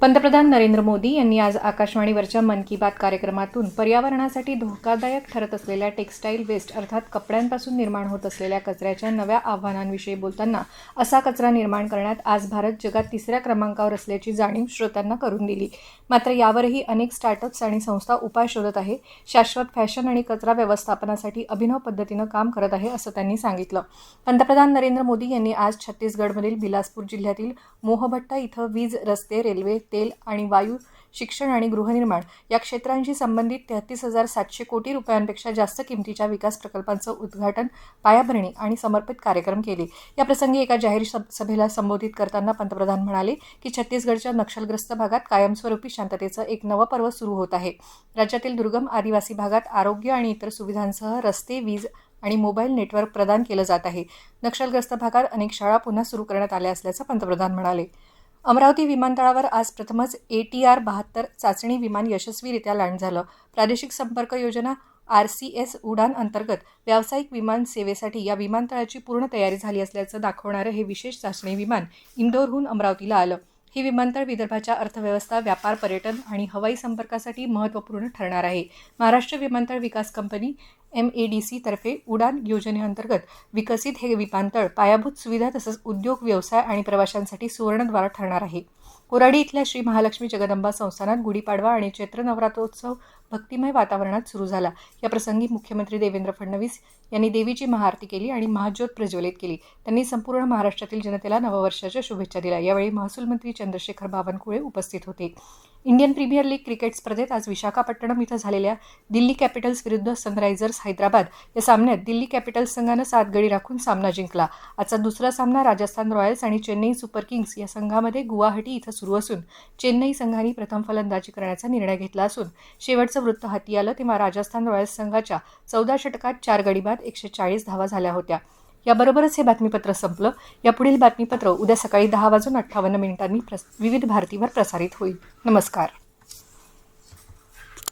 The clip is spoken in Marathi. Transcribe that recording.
पंतप्रधान नरेंद्र मोदी यांनी आज आकाशवाणीवरच्या मन की बात कार्यक्रमातून पर्यावरणासाठी धोकादायक ठरत असलेल्या टेक्स्टाईल वेस्ट अर्थात कपड्यांपासून निर्माण होत असलेल्या कचऱ्याच्या नव्या आव्हानांविषयी बोलताना असा कचरा निर्माण करण्यात आज भारत जगात तिसऱ्या क्रमांकावर असल्याची जाणीव श्रोत्यांना करून दिली. मात्र यावरही अनेक स्टार्टअप्स आणि संस्था उपाय शोधत आहे. शाश्वत फॅशन आणि कचरा व्यवस्थापनासाठी अभिनव पद्धतीनं काम करत आहे असं त्यांनी सांगितलं. पंतप्रधान नरेंद्र मोदी यांनी आज छत्तीसगडमधील बिलासपूर जिल्ह्यातील मोहभट्टा इथं वीज रस्ते रेल्वे तेल आणि वायू शिक्षण आणि गृहनिर्माण या क्षेत्रांशी संबंधित तेहतीस हजार सातशे कोटी रुपयांपेक्षा जास्त किमतीच्या विकास प्रकल्पांचं उद्घाटन पायाभरणी आणि समर्पित कार्यक्रम केले. या प्रसंगी एका जाहीर सभेला संबोधित करताना पंतप्रधान म्हणाले की छत्तीसगडच्या नक्षलग्रस्त भागात कायमस्वरूपी शांततेचं एक नवं पर्व सुरू होत आहे. राज्यातील दुर्गम आदिवासी भागात आरोग्य आणि इतर सुविधांसह रस्ते वीज आणि मोबाईल नेटवर्क प्रदान केलं जात आहे. नक्षलग्रस्त भागात अनेक शाळा पुन्हा सुरू करण्यात आल्या असल्याचं पंतप्रधान म्हणाले. अमरावती विमानतळावर आज प्रथमच ए टी आर बहात्तर चाचणी विमान यशस्वीरित्या लँड झालं. प्रादेशिक संपर्क योजना आर सी एस उडान अंतर्गत व्यावसायिक विमान सेवेसाठी या विमानतळाची पूर्ण तयारी झाली असल्याचं दाखवणारं हे विशेष चाचणी विमान इंदोरहून अमरावतीला आलं. हे विमानतळ विदर्भाच्या अर्थव्यवस्था व्यापार पर्यटन आणि हवाई संपर्कासाठी महत्त्वपूर्ण ठरणार आहे. महाराष्ट्र विमानतळ विकास company M A D C तर्फे उडान योजनेअंतर्गत विकसित हे विमानतळ पायाभूत सुविधा तसंच उद्योग व्यवसाय आणि प्रवाशांसाठी सुवर्णद्वार ठरणार आहे. कोराडी इथल्या श्री महालक्ष्मी जगदंबा संस्थानात गुढीपाडवा आणि चैत्र नवरात्रोत्सव भक्तिमय वातावरणात सुरू झाला. या प्रसंगी मुख्यमंत्री देवेंद्र फडणवीस यांनी देवीची महाआरती केली आणि महाज्योत प्रज्वलित केली. त्यांनी संपूर्ण महाराष्ट्रातील जनतेला नववर्षाच्या शुभेच्छा दिल्या. यावेळी महसूल मंत्री चंद्रशेखर बावनकुळे उपस्थित होते. इंडियन प्रीमियर लीग क्रिकेट स्पर्धेत आज विशाखापट्टणम इथं झालेल्या दिल्ली कॅपिटल्स विरुद्ध सनरायझर्स हैदराबाद या सामन्यात दिल्ली कॅपिटल्स संघानं सात गडी राखून सामना जिंकला. आजचा दुसरा सामना राजस्थान रॉयल्स आणि चेन्नई सुपर किंग्स या संघामध्ये गुवाहाटी इथं सुरू असून चेन्नई संघाने प्रथम फलंदाजी करण्याचा निर्णय घेतला असून शेवटचं वृत्त हाती आलं तेव्हा राजस्थान रॉयल्स संघाच्या चौदा षटकात चार गडी बाद एकशे चाळीस धावा झाल्या होत्या. याबरोबरच हे बातमीपत्र संपलं. या पुढील बातमीपत्र उद्या सकाळी दहा वाजून अठ्ठावन्न मिनिटांनी प्रस विविध भारतीवर प्रसारित होईल. नमस्कार.